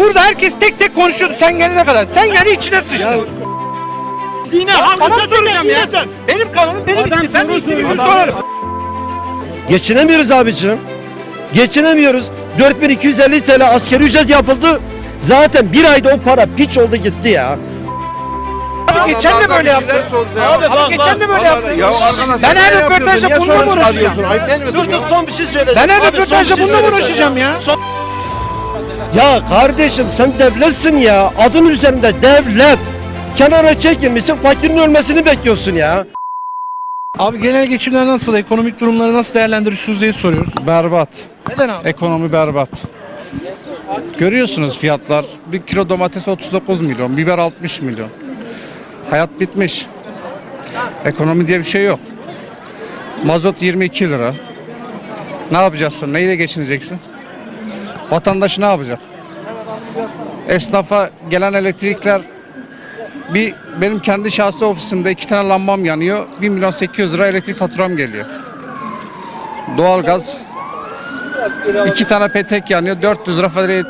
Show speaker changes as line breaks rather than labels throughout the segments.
Burada herkes tek tek konuşuyordu sen gelene kadar. Sen geldi içine sıçtın.
Dine
Ya
hangi
soracağım ya. Benim kanalım benim istediğim. Ben de istediğimi sorarım.
Geçinemiyoruz abicim. Geçinemiyoruz. 4250 TL askeri ücret yapıldı. Zaten bir ayda o para piç oldu gitti ya.
Abi geçen de böyle yaptı. Abi, abi geçen de böyle yaptı. Ben her röportajda bununla mı uğraşacağım?
Dur dur son bir şey söyle.
Ben her röportajda bununla mı uğraşacağım ya?
Ya kardeşim sen devletsin ya. Adın üzerinde devlet. Kenara çekilmişsin fakirin ölmesini bekliyorsun ya.
Abi genel geçimler nasıl? Ekonomik durumları nasıl değerlendiriyorsunuz diye soruyoruz.
Berbat.
Neden abi?
Ekonomi berbat. Görüyorsunuz fiyatlar. Bir kilo domates 39 milyon, biber 60 milyon. Hayat bitmiş. Ekonomi diye bir şey yok. Mazot 22 lira. Ne yapacaksın? Neyle geçineceksin? Vatandaş ne yapacak? Esnafa gelen elektrikler bir benim kendi şahsi ofisimde iki tane lambam yanıyor. 1 milyon 800 lira elektrik faturam geliyor. Doğalgaz İki tane petek yanıyor. 400 lira fatura,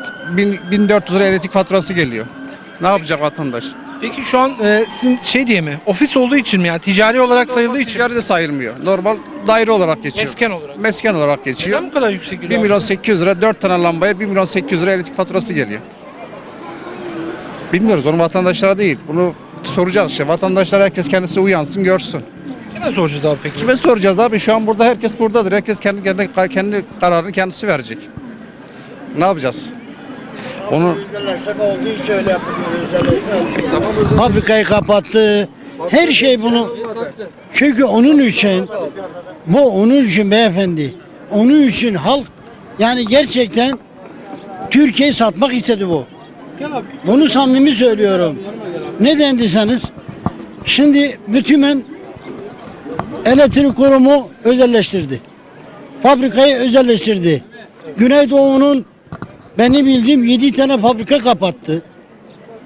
1400 lira elektrik faturası geliyor. Ne yapacak vatandaş?
Peki şu an e, sizin şey diye mi? Ofis olduğu için mi yani ticari olarak sayıldığı için?
Ticari de sayılmıyor. Normal daire olarak geçiyor.
Mesken olarak.
Mesken olarak geçiyor.
Neden bu kadar yüksek
1
geliyor?
milyon 800 lira 4 tane lambaya 1 milyon 800 lira elektrik faturası geliyor. Bilmiyoruz onu vatandaşlara değil. Bunu soracağız işte. Vatandaşlar herkes kendisi uyansın görsün.
Kime soracağız abi peki?
Kime soracağız abi? Şu an burada herkes buradadır. Herkes kendi kendi, kendi kararını kendisi verecek. Ne yapacağız? Onu
Fabrikayı kapattı. Her şey bunu. Çünkü onun için bu onun için beyefendi. Onun için halk yani gerçekten Türkiye'yi satmak istedi bu. Bunu samimi söylüyorum. Neden deseniz şimdi bütümen elektrik kurumu özelleştirdi. Fabrikayı özelleştirdi. Güneydoğu'nun benim bildiğim 7 tane fabrika kapattı.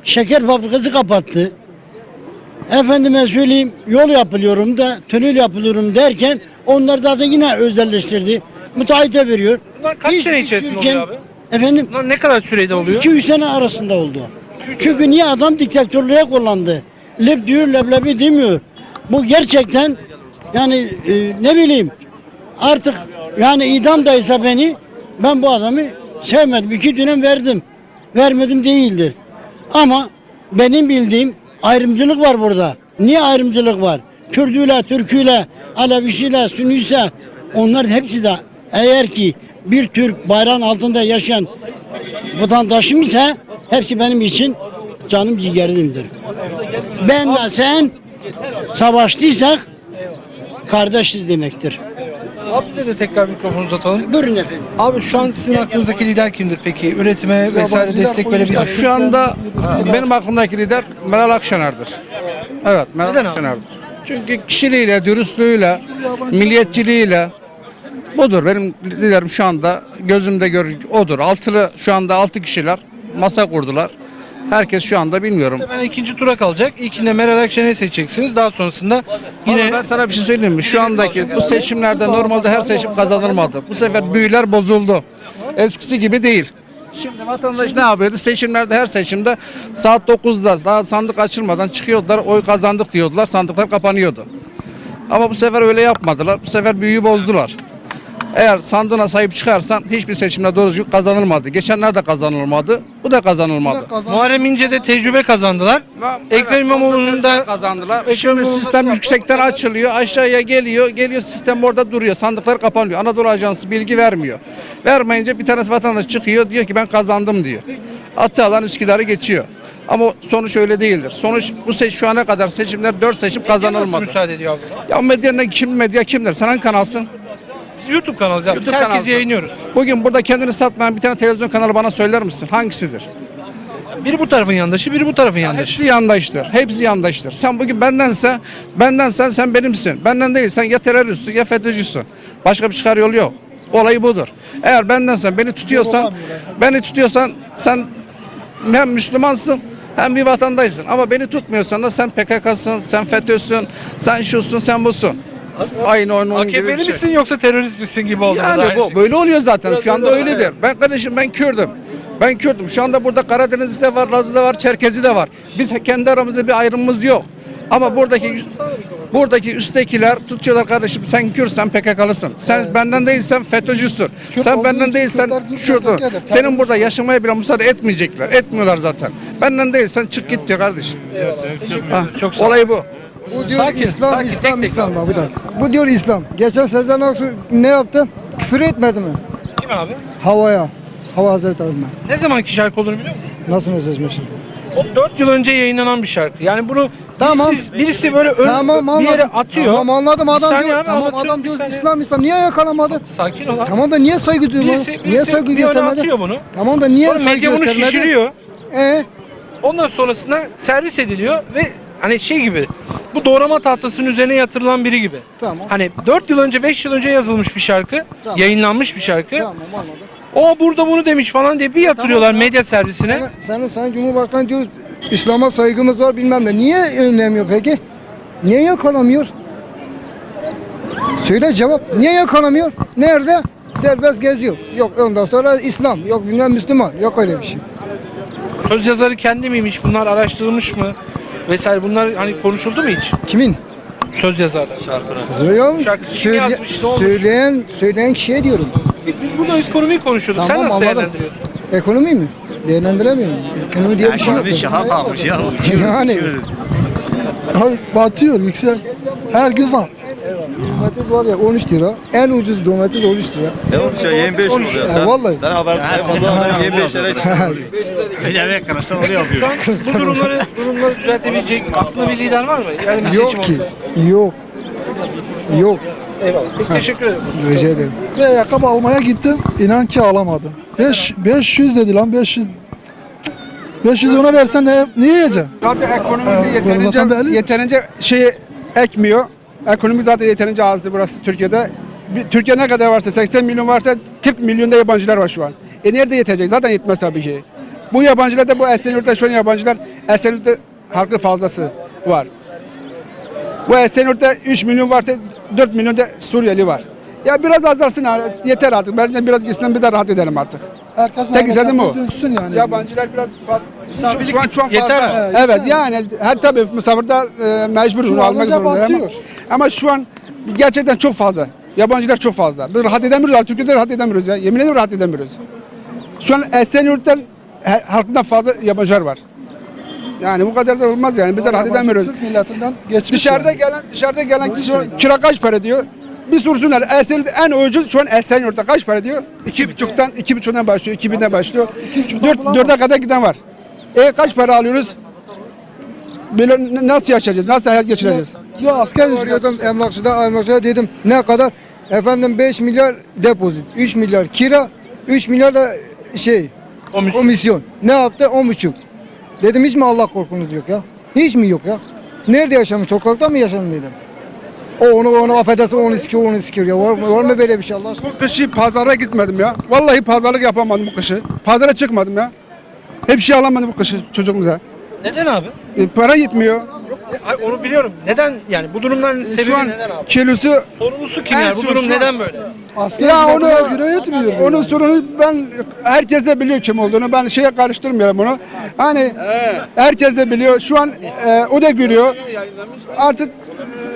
Şeker fabrikası kapattı. Efendime söyleyeyim yol yapılıyorum da tünel yapılıyorum derken onlar zaten yine özelleştirdi. Müteahhite veriyor.
Bunlar kaç
Hiç
sene içerisinde oluyor abi?
Efendim
Bunlar ne kadar sürede oluyor?
2-3 sene arasında oldu. Çünkü niye adam diktatörlüğe kullandı? Lep diyor leblebi demiyor. Bu gerçekten yani e, ne bileyim artık yani idamdaysa beni ben bu adamı sevmedim. İki dönem verdim. Vermedim değildir. Ama benim bildiğim ayrımcılık var burada. Niye ayrımcılık var? Kürdüyle, Türküyle, Alevisiyle, Sünniyse onlar hepsi de eğer ki bir Türk bayrağın altında yaşayan vatandaşım ise hepsi benim için canım ciğerimdir. Benle sen savaştıysak kardeşiz demektir.
Abi bize de tekrar mikrofonu uzatalım.
Buyurun efendim.
Abi şu an sizin aklınızdaki lider kimdir peki? Üretime vesaire destek verebilir.
şu anda benim aklımdaki lider Meral Akşener'dir. Evet Meral
Neden abi?
Akşener'dir. Çünkü kişiliğiyle, dürüstlüğüyle, milliyetçiliğiyle budur. Benim liderim şu anda gözümde gör odur. Altılı şu anda altı kişiler masa kurdular. Herkes şu anda bilmiyorum.
Ben ikinci tura kalacak. İlkinde Meral Akşener'i seçeceksiniz. Daha sonrasında
Yine
yine
ben sana bir şey söyleyeyim mi? Şu andaki bu seçimlerde normalde her seçim kazanılmadı. Bu sefer büyüler bozuldu. Eskisi gibi değil. Şimdi vatandaş ne yapıyordu? Seçimlerde her seçimde saat 9'da daha sandık açılmadan çıkıyordular. Oy kazandık diyordular. Sandıklar kapanıyordu. Ama bu sefer öyle yapmadılar. Bu sefer büyüyü bozdular. Eğer sandığına sahip çıkarsan hiçbir seçimde doğru düzgün kazanılmadı. Geçenler de kazanılmadı. Bu da kazanılmadı.
Muharrem İnce'de tecrübe kazandılar. Ekrem İmamoğlu'nun da
kazandılar. Şimdi sistem yüksekten açılıyor, aşağıya geliyor, geliyor sistem orada duruyor. Sandıklar kapanıyor. Anadolu Ajansı bilgi vermiyor. Vermeyince bir tanesi vatandaş çıkıyor diyor ki ben kazandım diyor. Atı alan Üsküdar'ı geçiyor. Ama sonuç öyle değildir. Sonuç bu seç şu ana kadar seçimler 4 seçim
Nasıl
kazanılmadı.
müsaade ediyor abi?
Ya medya kim medya kimdir? Sen hangi kanalsın?
Biz YouTube kanalıyız abi. Biz
YouTube
herkes
kanalısın.
yayınlıyoruz.
Bugün burada kendini satmayan bir tane televizyon kanalı bana söyler misin? Hangisidir?
Biri bu tarafın yandaşı, biri bu tarafın yandaşı.
Hepsi yandaştır. Hepsi yandaştır. Sen bugün bendense, bendensen sen benimsin. Benden değilsen ya teröristsin ya FETÖ'cüsün. Başka bir çıkar yolu yok. Olayı budur. Eğer bendensen, beni tutuyorsan, beni tutuyorsan sen hem Müslümansın hem bir vatandaşsın. Ama beni tutmuyorsan da sen PKK'sın, sen FETÖ'sün, sen şusun, sen busun. Aynı onun gibi
AKP'li
bir şey.
misin yoksa terörist misin gibi oldu.
Yani bu
şey.
böyle oluyor zaten. Şu anda öyledir. Ben kardeşim ben Kürdüm.
Ben Kürt'üm. Şu anda burada Karadenizli de var, Lazı da var, Çerkezi de var. Biz kendi aramızda bir ayrımımız yok. Ama buradaki buradaki üsttekiler tutuyorlar kardeşim sen Kürtsen PKK'lısın. Sen benden değilsen FETÖ'cüsün. Sen benden değilsen şurada. Senin burada yaşamaya bile müsaade etmeyecekler. Etmiyorlar zaten. Benden değilsen çık git diyor kardeşim. Ha,
Çok.
Olayı bu.
Bu diyor
Sakin,
İslam,
sakin,
İslam,
tek tek
İslam bak bir dakika. Bu diyor İslam. Geçen Sezen Aksu ne yaptı? Küfür etmedi mi?
Kim abi?
Havaya. Hava Hazreti Adem'e.
Ne zamanki şarkı olduğunu biliyor musun?
Nasıl özleşmişti?
O 4 yıl önce yayınlanan bir şarkı. Yani bunu
Tamam.
birisi, birisi böyle ön,
Tamam
bir yere atıyor.
Tamam anladım adam diyor.
abi,
tamam
anlatıyorum,
adam diyor. İslam İslam niye yakalamadı?
Sakin ol abi.
Tamam da niye saygı duyuyor?
Birisi,
niye
birisi
saygı
bir
göstermedi?
atıyor bunu.
Tamam da niye
Sonra
saygı
medya bunu şişiriyor.
Ee,
Ondan sonrasında servis ediliyor ve hani şey gibi bu doğrama tahtasının üzerine yatırılan biri gibi.
Tamam.
Hani 4 yıl önce 5 yıl önce yazılmış bir şarkı,
Tamam.
yayınlanmış bir şarkı.
tamam anladım.
O burada bunu demiş falan diye bir yatırıyorlar
Tamam,
medya servisine.
Senin, senin Sayın Cumhurbaşkanı diyor İslam'a saygımız var bilmem ne. Niye önlemiyor peki? Niye yakalamıyor? Söyle cevap. Niye yakalamıyor? Nerede? Serbest geziyor. Yok ondan sonra İslam. Yok bilmem Müslüman. Yok öyle bir şey.
Söz yazarı kendi miymiş? Bunlar araştırılmış mı? Vesaire bunlar hani konuşuldu mu hiç?
Kimin?
Söz yazarı.
Söylüyorum.
Şarkı kim
Söyle,
yazmış, ne olmuş?
söyleyen, söyleyen kişiye diyorum.
Biz burada ekonomiyi konuşuyorduk. Sen
Tamam,
nasıl
anladım.
değerlendiriyorsun?
Ekonomi mi? Değerlendiremiyorum. Ekonomi diye bir şey yok.
şaha kalmış ya.
Yani.
Abi batıyor yüksel. Her gün zam.
Domates var ya 13 lira. En ucuz domates 13 lira.
Ne olmuş ya 25 oluyor.
Ya vallahi.
Sen haber en fazla haber 25 lira
Şu an bu durumları durumları düzeltebilecek aklında bir lider var mı? Yani bir seçim
Yok ki.
olsa.
Yok. Yok.
Eyvallah. Peki, teşekkür ederim.
Rica ederim.
Ve ayakkabı almaya gittim. İnan ki alamadım. 5 500 dedi lan 500 500 ona versen ne, ne yiyeceksin?
Zaten ekonomi
Ee,
yeterince, yeterince şey ekmiyor. Ekonomi zaten yeterince azdı burası Türkiye'de. Bir- Türkiye ne kadar varsa 80 milyon varsa 40 milyonda yabancılar var şu an. E nerede yetecek? Zaten yetmez tabii ki. Bu yabancılar da bu Esenyurt'ta şu an yabancılar Esenyurt'ta halkı fazlası var. Bu Esenyurt'ta 3 milyon varsa 4 milyon da Suriyeli var. Ya biraz azalsın yeter artık. Bence biraz gitsin bir de rahat edelim artık.
Herkes
Tek istediğim o.
Dönsün yani.
Yabancılar biraz
Misafirlik
şu an şu an
yeter
fazla.
mi?
Evet yani her tabii misafirler e, mecbur almak zorunda.
Batıyor.
ama şu an gerçekten çok fazla. Yabancılar çok fazla. Biz rahat edemiyoruz artık Türkiye'de rahat edemiyoruz ya. Yemin ederim rahat edemiyoruz. Şu an Esenyurt'tan halkından fazla yabancılar var. Yani bu kadar da olmaz yani. Biz de rahat edemiyoruz.
Türk milletinden geçmiş.
Dışarıda
yani.
gelen dışarıda gelen kişi kira kaç para diyor? Bir sorsunlar. Esenyurt en ucuz şu an Esenyurt'ta kaç para diyor? İki buçuktan, iki buçuktan başlıyor, iki binden başlıyor.
buçuktan
Dört,
bulamaz.
dörde kadar giden var. E kaç para alıyoruz? Böyle nasıl yaşayacağız? Nasıl hayat geçireceğiz?
Ya asker.
Arıyordum emlakçıda, emlakçıda dedim ne kadar? Efendim 5 milyar depozit, 3 milyar kira, 3 milyar da şey
Komisyon.
komisyon. Ne yaptı? 10,5. Dedim hiç mi Allah korkunuz yok ya? Hiç mi yok ya? Nerede yaşamıyor? Sokakta mı yaşamıyor dedim. O onu onu affedersin onu sikiyor onu sikiyor ya. Var, mı- var mı böyle bir şey Allah aşkına?
Bu kışı pazara gitmedim ya. Vallahi pazarlık yapamadım bu kışı. Pazara çıkmadım ya. Hep şey alamadım bu kışı çocuğumuza.
Neden abi?
E, para yetmiyor.
Ay, onu biliyorum. Neden yani bu durumların sebebi
Şu an
neden abi?
kilosu
Sorumlusu kim
En
yani? Bu
son
durum
şu an-
neden böyle?
Asker
Ya onu
göre yetmiyor.
Onun
yani.
sorunu ben herkes de biliyor kim olduğunu. Ben şeye karıştırmıyorum bunu. Hani herkes de biliyor. Şu an e, o da görüyor. Artık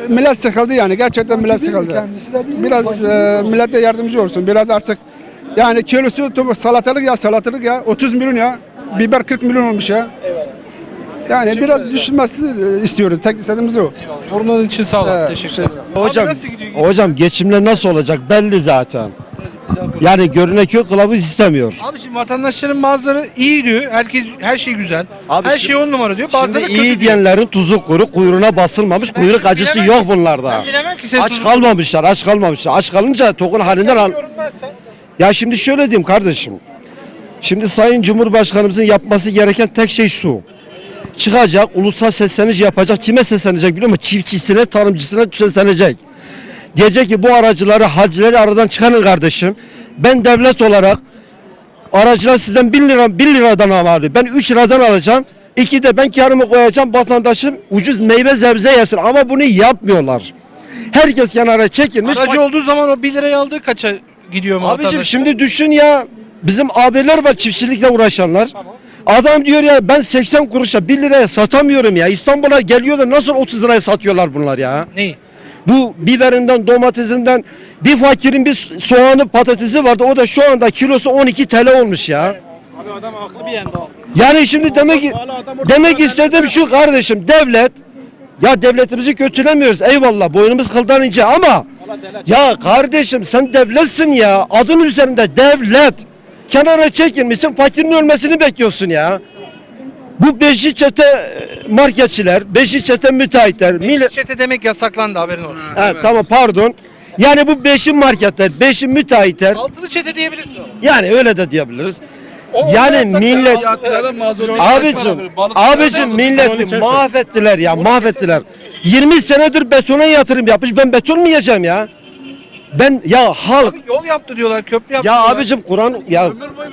e, millet sıkıldı yani. Gerçekten millet sıkıldı.
Kendisi de biliyor.
Biraz e, millete yardımcı olsun. Biraz artık yani kilosu salatalık ya salatalık ya 30 milyon ya. Biber 40 milyon olmuş ya. Yani biraz düşünmesi e, istiyoruz. Tek istediğimiz o.
Sorunların için sağ ol.
Evet,
Teşekkür
şey-
ederim.
Hocam,
nasıl gidiyor?
hocam geçimler nasıl olacak belli zaten. Yani görünen köy kılavuz istemiyor.
Abi şimdi vatandaşların bazıları iyi diyor. Herkes her şey güzel.
Abi
her
şimdi-
şey on numara diyor. Bazıları
Şimdi
kötü
iyi
diyor.
diyenlerin tuzu kuru, kuyruğuna basılmamış, kuyruk acısı
bilemem
yok
ki-
bunlarda.
Ben bilemem ki sen
Aç kalmamışlar, aç kalmamışlar. Aç kalınca tokun halinden al. Ya şimdi şöyle diyeyim kardeşim. Şimdi Sayın Cumhurbaşkanımızın yapması gereken tek şey şu. Çıkacak, ulusal sesleniş yapacak. Kime seslenecek biliyor musun? Çiftçisine, tarımcısına seslenecek. Diyecek ki bu aracıları, harcıları aradan çıkarın kardeşim. Ben devlet olarak aracılar sizden 1 lira 1 liradan alıyor. Ben 3 liradan alacağım. İki de ben karımı koyacağım vatandaşım ucuz meyve sebze yesin ama bunu yapmıyorlar. Herkes kenara çekilmiş.
Aracı olduğu zaman o 1 liraya aldığı kaça gidiyor mu
Abicim
vatandaş?
şimdi düşün ya bizim abiler var çiftçilikle uğraşanlar. Adam diyor ya ben 80 kuruşa 1 liraya satamıyorum ya. İstanbul'a geliyorlar nasıl 30 liraya satıyorlar bunlar ya?
Neyi?
Bu biberinden, domatesinden bir fakirin bir soğanı, patatesi vardı. O da şu anda kilosu 12 TL olmuş ya.
Abi adam aklı bir yanda.
Yani şimdi demek demek istediğim şu kardeşim devlet ya devletimizi kötülemiyoruz eyvallah boynumuz kıldan ince ama ya kardeşim sen devletsin ya adın üzerinde devlet kenara çekilmişsin fakirin ölmesini bekliyorsun ya. Bu beşi çete e, marketçiler, beşi çete müteahhitler, millet...
Çete demek yasaklandı haberin olsun.
Ha, tamam pardon. Yani bu beşi marketler, beşi müteahhitler
Altılı çete diyebilirsin.
yani öyle de diyebiliriz. Yani millet Abicim, abicim milleti mahvettiler ya mahvettiler. 20 senedir betona yatırım yapmış ben beton mu yiyeceğim ya? Ben ya halk
Yol yaptı diyorlar, köprü yaptı
ya
diyorlar.
abicim Kur'an ya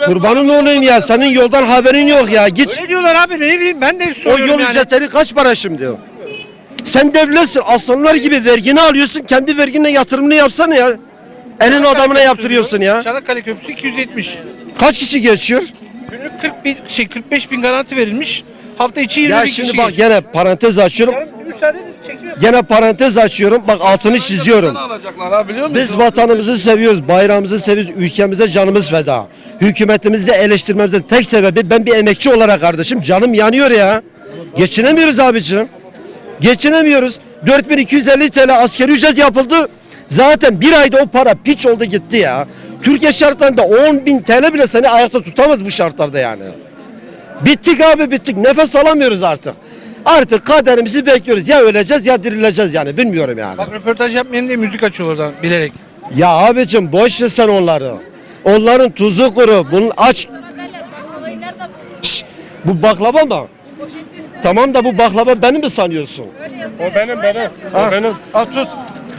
kurbanın olayım ya senin yoldan haberin yok ya git
Öyle diyorlar abi ne bileyim ben de
o
soruyorum
yol
yani.
ücretleri kaç para şimdi? Sen devletsin aslanlar gibi vergini alıyorsun kendi verginle yatırımını yapsana ya. Elin adamına yaptırıyorsun ya.
Çanakkale Köprüsü 270.
Kaç kişi geçiyor?
Günlük 40 bin, şey 45 bin garanti verilmiş. Hafta içi 20
Ya
bin
şimdi
kişi
bak
geçiyor.
gene parantez açıyorum.
Müsaade edin çekiyor.
Gene parantez açıyorum. Bak altını çiziyorum. Biz vatanımızı seviyoruz, bayrağımızı seviyoruz, ülkemize canımız feda. Hükümetimizi eleştirmemizin tek sebebi ben bir emekçi olarak kardeşim canım yanıyor ya. Geçinemiyoruz abicim. Geçinemiyoruz. 4250 TL askeri ücret yapıldı. Zaten bir ayda o para piç oldu gitti ya. Türkiye şartlarında 10 bin TL bile seni ayakta tutamaz bu şartlarda yani. Bittik abi bittik. Nefes alamıyoruz artık. Artık kaderimizi bekliyoruz. Ya öleceğiz ya dirileceğiz yani. Bilmiyorum yani.
Bak röportaj yapmayın diye müzik açıyor oradan bilerek.
Ya abicim boş ver sen onları. Onların tuzu kuru. Bunun aç. Şşş, bu baklava mı? Tamam da bu baklava benim mi sanıyorsun?
O benim benim.
Ha? benim. Ha tut.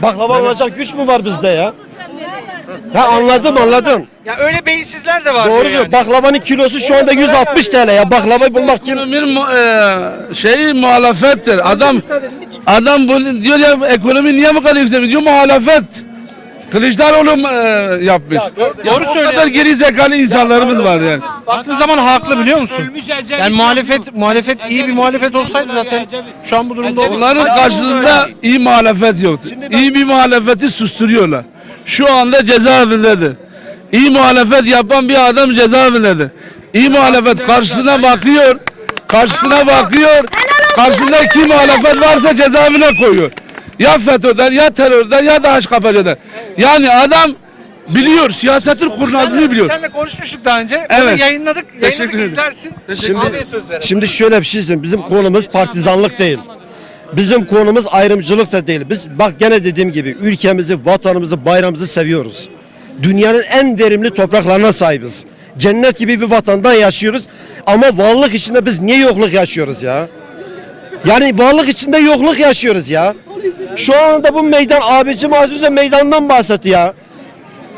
Baklava alacak güç mü var bizde ya? Ha anladım anladım.
Ya öyle beyinsizler de var
Doğru
diyor
diyor.
yani.
Baklavanın kilosu şu anda 160 TL ya. Baklavayı bulmak kim?
Bir mu- e, şey muhalefettir. Adam adam bunu diyor ya ekonomi niye bu kadar yükseliyor? Diyor muhalefet. Kılıçdaroğlu e, yapmış.
Doğru
O
söylüyor.
kadar geri zekalı insanlarımız var yani.
Baktığı zaman haklı biliyor musun? Yani muhalefet muhalefet iyi bir muhalefet olsaydı zaten şu an bu durumda olmaz.
Onların karşısında iyi muhalefet yoktu. İyi bir muhalefeti susturuyorlar. Şu anda cezaevindedir. İyi muhalefet yapan bir adam cezaevindedir. İyi muhalefet karşısına bakıyor. Karşısına bakıyor. Karşısında kim muhalefet varsa cezaevine koyuyor. Ya FETÖ'den ya terörden ya da HKPC'den. Yani adam biliyor siyasetin kurnazlığını biliyor.
Seninle konuşmuştuk daha önce.
Evet.
Onu yayınladık. Yayınladık izlersin.
Şimdi,
söz verelim.
şimdi şöyle bir şey söyleyeyim. Bizim konumuz partizanlık değil. Bizim konumuz ayrımcılık da değil. Biz bak gene dediğim gibi ülkemizi, vatanımızı, bayrağımızı seviyoruz. Dünyanın en verimli topraklarına sahibiz. Cennet gibi bir vatandan yaşıyoruz. Ama varlık içinde biz niye yokluk yaşıyoruz ya? Yani varlık içinde yokluk yaşıyoruz ya. Şu anda bu meydan abicim az önce meydandan bahsetti ya.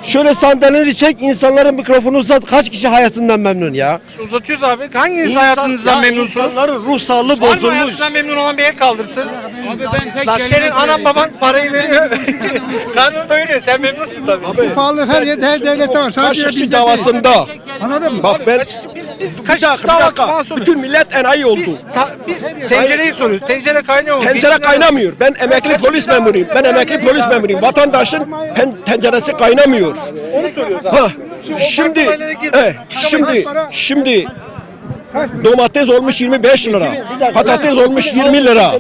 Şöyle sandalyeleri çek insanların mikrofonu uzat. Kaç kişi hayatından memnun ya?
Uzatıyoruz abi. Hanginiz
İnsan-
hayatınızdan
ya
memnunsunuz?
İnsanların ruh sağlığı
Var mı
bozulmuş.
hayatından memnun olan bir el kaldırsın. Lan senin anan baban parayı veriyor. Karnını doyuruyor. Sen memnunsun tabii.
Pahalılık her yerde her devlette var. Sadece
Kaşıkçı
bizde
davasında.
Anladın mı?
Bak ben
Biz kaç davası falan soruyoruz.
bütün millet enayi oldu.
Biz, ta, biz tencereyi soruyoruz. Tencere kaynıyor mu?
Tencere kaynamıyor. Ben emekli polis memuruyum. Ben emekli polis memuruyum. Vatandaşın pen- tenceresi kaynamıyor.
Onu soruyoruz abi.
Ha, şimdi eh, şimdi şimdi domates olmuş 25 lira. Patates olmuş 20 lira.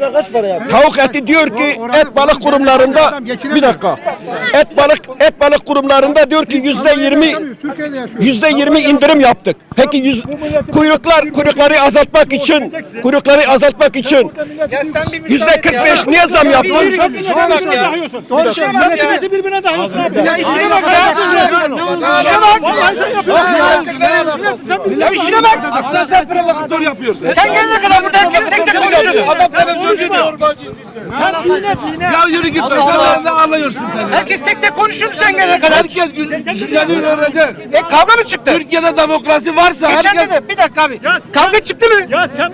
Tavuk eti diyor ki et balık kurumlarında bir dakika. Et balık et balık kurumlarında diyor ki yüzde 20
Türkiye'de yaşıyor.
Yüzde yirmi indirim yaptık. Peki yüz, kuyruklar kuyrukları azaltmak için kuyrukları azaltmak için
Ya sen bir müsaade
yüzde kırk beş niye zam yaptın?
Doğru şey. Milleti birbirine dayıyorsun abi.
Ya işine bak ya. İşine bak. Ya işine bak.
Sen sen provokatör yapıyorsun.
Sen gelene kadar burada herkes tek tek konuşuyor.
Adam televizyon Ya yürü git. Sen ne anlıyorsun sen? Ya?
Herkes tek tek konuşuyor sen gelene kadar.
Herkes günceliğini öğrenecek.
E kavga mı çıktı?
Türkiye'de demokrasi varsa
Geçen
herkes
de bir dakika abi. Kavga çıktı mı?
Ya sen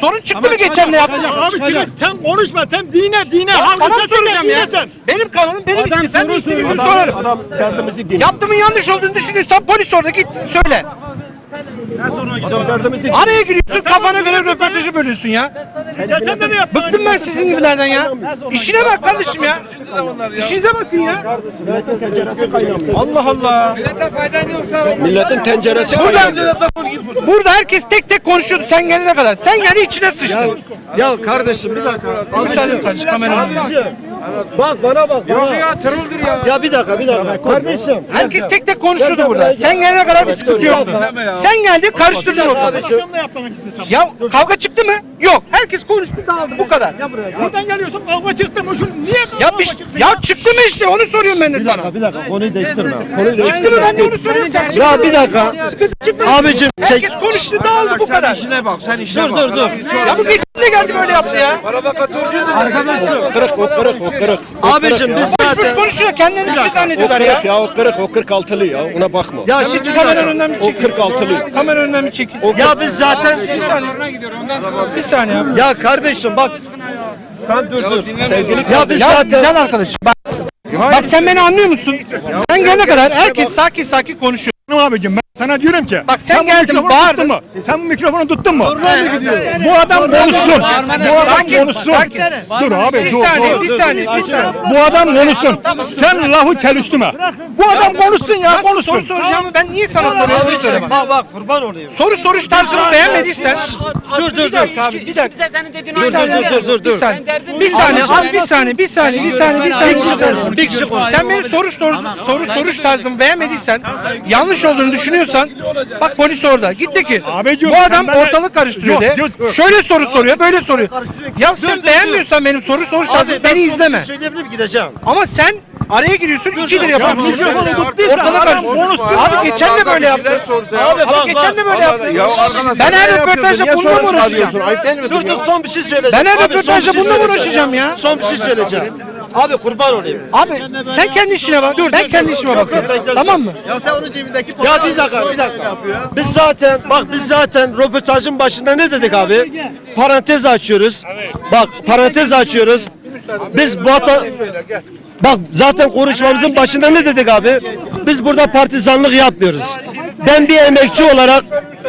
Sorun çıktı mı geçen ne yaptın?
Abi çıkar. Sen konuşma. Sen dine dine.
Ya
halkı
sana mı soracağım ya?
sen.
Benim kanalım benim ismim. Ben de istediğimi sorarım.
Adam derdimizi dinle.
Yaptığımın yanlış olduğunu düşünüyorsan polis orada git söyle. Araya giriyorsun kafana göre röportajı bölüyorsun ya.
Geçen de ne yaptın?
Bıktım ben sizin gibilerden ya. İşine bak kardeşim ya. İşinize bakın ya. Allah Allah.
Milletin tenceresi
Burada, burada herkes tek tek konuşuyordu sen gelene kadar. Sen geldi içine sıçtın.
Ya kardeşim bir dakika.
Müsaade kardeşim kameranı.
Bak bana bak. Ya, ya Ya bir dakika bir dakika. Kardeşim.
Herkes tek tek konuşuyordu burada. Sen gelene kadar bir sıkıntı yoktu. Sen geldin karıştırdın ortalığı. Ya kavga çıktı mı? Yok. Herkes konuştu dağıldı bu kadar.
Buradan geliyorsun kavga çıktı mı? Şun niye kavga
Ya bir,
çıksın
ya çıktı mı işte onu soruyorum ben de sana.
Bir dakika konuyu değiştirme.
Çıktı mı ben de onu soruyorum sana.
Ya bir dakika. Abicim
Herkes konuştu dağıldı bu kadar.
işine bak sen işine dur, Dur dur
Ya bu geçti de geldi böyle yaptı ya.
Kırık o kırık o kırık. Abicim biz
Konuşmuş konuşuyor kendilerini bir şey zannediyorlar ya.
ya o kırık o 46'lı ya ona bakma.
Ya şimdi kamera önünden bir çekil.
46'lı.
Kamera önünden bir çekil.
Ya biz zaten
Bir saniye. Bir saniye abi.
ya kardeşim bak ben dur dur. Sevgili ya biz
Ya
zaten
güzel arkadaşım bak. Bak sen beni anlıyor musun? Sen gelene kadar herkes sakin sakin konuşuyor.
Abicim ben sana diyorum ki.
Bak sen
bu
geldin,
mikrofonu
bağırdın.
mu? Sen bu mikrofonu tuttun mu? Bu adam konuşsun. Bu adam konuşsun. Dur abi
Bir
dur.
saniye,
dur.
bir saniye, bir saniye.
Bu adam konuşsun. Sen lafı çeliştirme. Bu adam konuşsun ya
Nasıl soru
konuşsun.
soracağımı ben niye sana soruyorum?
Bak bak kurban olayım.
Soru soruş tarzını beğenmediysen
Dur dur dur.
abi bir dakika.
senin
saniye,
dur, dur, dur.
Bir saniye, bir saniye, abi bir saniye, bir saniye, bir saniye, bir saniye, bir
kişi.
Sen benim soruş soru, soru soruş tarzımı beğenmediysen, yanlış olduğunu düşünüyorsan, bak polis orada. Git de ki, bu adam
sen bana-
ortalık karıştırıyor
Yok,
de.
yok.
Şöyle soru soruyor, böyle soruyor. Ya sen beğenmiyorsan benim soru soruş tarzımı beni izleme.
Miyim gideceğim?
Ama sen araya giriyorsun, ikidir yapıyorsun.
mikrofonu tuttuysa
Ortalık
adam
karıştırıyor.
konuşsun.
Abi geçen de böyle yaptı.
Abi
Abi geçen de böyle yaptı. Ben her röportajda bununla mı uğraşacağım?
Dur dur son bir şey söyleyeceğim.
Ben her
Abi, son bir
röportajda
şey
bununla mı
söyleyeceğim.
uğraşacağım ya?
Son bir şey söyleyeceğim. Abi kurban olayım.
Abi sen kendi işine bak. ben kendi işime bakıyorum. Tamam mı?
Ya bir dakika bir dakika. Biz zaten bak biz zaten röportajın başında ne dedik abi? Parantez açıyoruz. Bak parantez açıyoruz. Biz vatan Bak zaten konuşmamızın başında ne dedik abi? Biz burada partizanlık yapmıyoruz. Ben bir emekçi olarak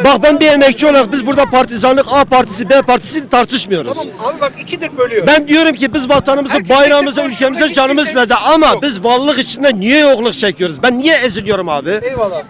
bak ben bir emekçi olarak biz burada partizanlık A partisi B partisi tartışmıyoruz.
Abi bak ikidir bölüyor.
Ben diyorum ki biz vatanımızı,
Herkes
bayrağımızı,
tek tek
ülkemize canımız
herkes
feda ama biz varlık içinde niye yokluk çekiyoruz? Ben niye eziliyorum abi?
Eyvallah.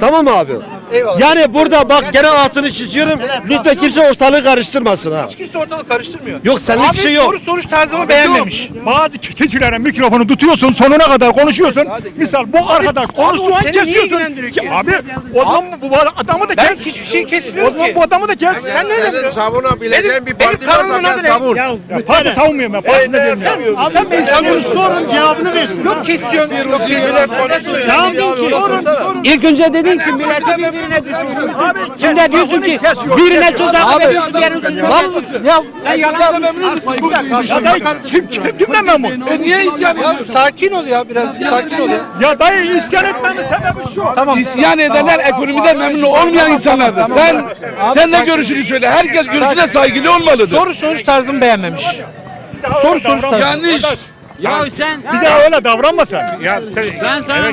Tamam mı abi?
Eyvallah.
Yani burada bak gene altını çiziyorum. Lütfen kimse ortalığı karıştırmasın ha.
Hiç kimse ortalık karıştırmıyor.
Yok senlik
Abi
bir şey yok.
soru soruş tarzımı beğenmemiş.
Bazı kişilere mikrofonu tutuyorsun sonuna kadar konuşuyorsun. Misal bu arkadaş konuştuğu an
seni niye
kesiyorsun.
ilgilendiriyor ki?
Abi o zaman bu, adamı da
Ben
kes.
hiçbir şey
O
kesmiyorum
zaman
ki.
bu adamı da kes.
Sen ne diyorsun?
Savunabileceğin bir parti
adı
ben
ne?
savun.
Ya, parti savunmuyorum ben. Parti de demiyorum.
Sen, sen beni sanıyorsun. Sorun cevabını versin. Yok kesiyorsun. Yok kesiyorsun.
Tamam ki. Sorun.
İlk önce dedin ki birbirine düşürüyorsun.
Abi
Şimdi diyorsun ki birine söz hakkı veriyorsun diğerine söz vermiyorsun. Ya sen yalan
Ya dayı kim kim kimden memnun?
E niye isyan
Ya
ediyorsun?
sakin ol ya biraz sakin ol ya.
Ya dayı isyan etmemin sebebi şu.
Tamam.
İsyan edenler ekonomiden memnun olmayan insanlardır. Sen sen de görüşünü söyle. Herkes görüşüne saygılı olmalıdır.
Soru soruş tarzımı beğenmemiş. Soru soruş tarzı.
Yanlış.
Ya sen
Bir daha öyle davranma sen. Ya
ben sana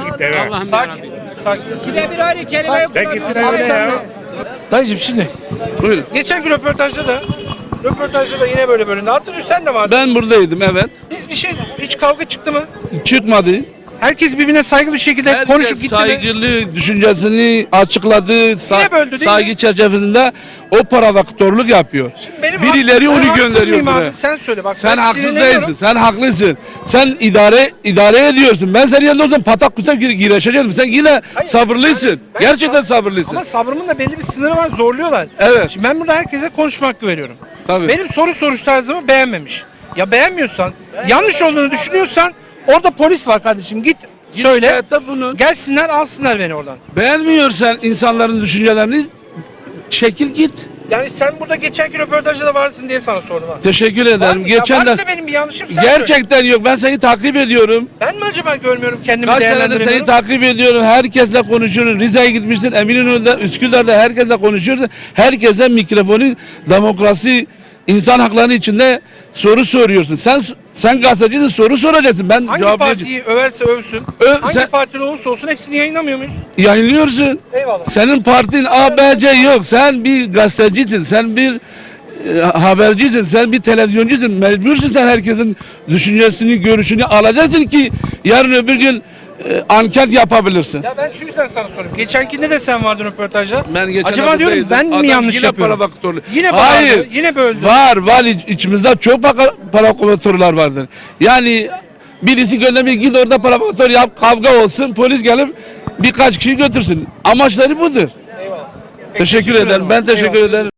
Allah'ım
Sakin.
İkide bir aynı kelime
Abi sen de. Dayıcım şimdi.
Buyurun.
Geçen gün röportajda da röportajda da yine böyle bölümde. Hatırlıyorsun sen de vardın.
Ben buradaydım evet.
Biz bir şey hiç kavga çıktı mı?
Çıkmadı.
Herkes birbirine saygılı bir şekilde
Herkes
konuşup gitti mi?
saygılı düşüncesini açıkladı. Sa-
böldü değil mi?
saygı çerçevesinde o provokatörlük yapıyor.
Benim
Birileri
hak- ben
onu
haksız
gönderiyor
mıyım abi?
buraya.
Sen söyle bak.
Sen
ben
haksız
sinirleniyorum.
değilsin. Sen haklısın. Sen idare idare ediyorsun. Ben senin yanında olsam patak kutak gir gireşeceğim. Sen yine sabırlısın.
ben
Gerçekten
sab-
sabırlısın.
Ama sabrımın da belli bir sınırı var. Zorluyorlar.
Evet.
Şimdi ben burada herkese konuşma hakkı veriyorum.
Tabii.
Benim soru soruş tarzımı beğenmemiş. Ya beğenmiyorsan, yanlış olduğunu düşünüyorsan orada polis var kardeşim. Git söyle.
şikayette bulun.
Gelsinler alsınlar beni oradan.
Beğenmiyorsan insanların düşüncelerini çekil git.
Yani sen burada geçenki röportajda da varsın diye sana sordum ha.
Teşekkür
Var
ederim.
mı? Ya
Geçen de
varsa benim bir yanlışım sen söyle.
gerçekten yok. Ben seni takip ediyorum.
Ben mi acaba görmüyorum kendimi
Kaç senedir seni takip ediyorum. Herkesle konuşuyorsun. Rize'ye gitmiştin. Eminönü'nde, Üsküdar'da herkesle konuşuyorsun. Herkese mikrofonu, demokrasi, insan hakları içinde soru soruyorsun. Sen sen gazetecisin soru soracaksın. Ben
Hangi
cevaplayacağım.
partiyi överse övsün,
Ö-
hangi
sen-
partili olursa olsun hepsini yayınlamıyor muyuz?
Yayınlıyorsun.
Eyvallah.
Senin partin A, B, C yok. Sen bir gazetecisin. Sen bir e, habercisin. Sen bir televizyoncusun. Mecbursun sen herkesin düşüncesini, görüşünü alacaksın ki yarın öbür gün e, anket yapabilirsin.
Ya ben şu yüzden sana soruyorum. Geçenkinde de sen vardın röportajda.
Ben geçen
Acaba diyorum ben mi
Adam
yanlış
yine
yapıyorum?
para baktörlü.
Yine
Hayır.
bağırdı, yine böldü.
Var var İç- içimizde çok para, para kovatörler vardır. Yani birisi göndermiş git orada para kovatör yap kavga olsun polis gelip birkaç kişi götürsün. Amaçları budur. Teşekkür ederim. Ben teşekkür ederim.